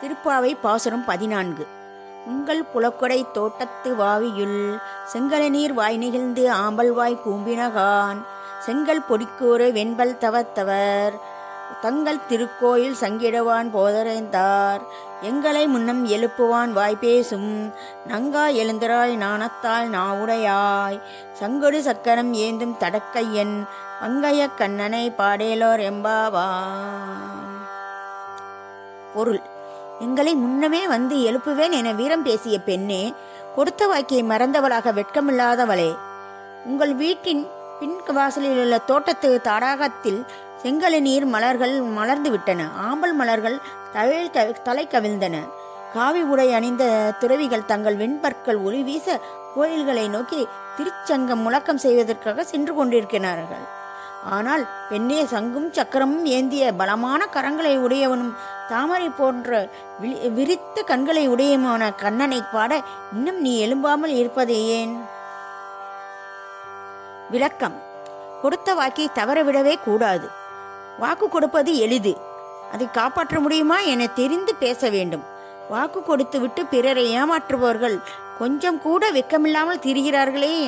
திருப்பாவை பாசுரம் பதினான்கு. உங்கள் புலக்கொடை தோட்டத்து வாவியுள் செங்கல நீர் வாய் நெகிழ்ந்து ஆம்பல்வாய் கூம்பினகான். செங்கல் பொடிக்கூறு வெண்பல் தவத்தவர் தங்கள் திருக்கோயில் சங்கிடுவான் போதரைந்தார் எங்களை முன்னம் எழுப்புவான் வாய் பேசும் நங்கா எழுந்தராய் நாணத்தால் நாவுடையாய். சங்கொடு சக்கரம் ஏந்தும் தடக்கையன் பங்கைய கண்ணனை பாடேலோர் எம்பாவா பொருள். எங்களை முன்னமே வந்து எழுப்புவேன் என வீரம் பேசிய பெண்ணே கொடுத்த வாக்கியை மறந்தவளாக வெட்கமில்லாதவளே. உங்கள் வீட்டின் பின் வாசலில் உள்ள தோட்டத்து தடாகத்தில் செங்கல நீர் மலர்கள் மலர்ந்து விட்டன ஆம்பல் மலர்கள் தலை தலை கவிழ்ந்தன. காவி உடை அணிந்த துறவிகள் தங்கள் வெண்பற்கள் ஒளி வீச கோயில்களை நோக்கி திருச்சங்கம் முழக்கம் செய்வதற்காக சென்று கொண்டிருக்கிறார்கள். ஆனால் பெண்ணே சங்கும் சக்கரமும் ஏந்திய பலமான கரங்களை உடையவனும் தாமரை போன்ற வி- விரித்த கண்களை உடையமான கண்ணனை பாட இன்னும் நீ எழும்பாமல் இருப்பதே ஏன்? விளக்கம். கொடுத்த வாக்கை தவறவிடவே கூடாது. வாக்கு கொடுப்பது எளிது. அதை காப்பாற்ற முடியுமா என தெரிந்து பேச வேண்டும். வாக்கு கொடுத்துவிட்டு பிறரை ஏமாற்றுபவர்கள் கொஞ்சம் கூட வெக்கமில்லாமல் திரிகிறார்களே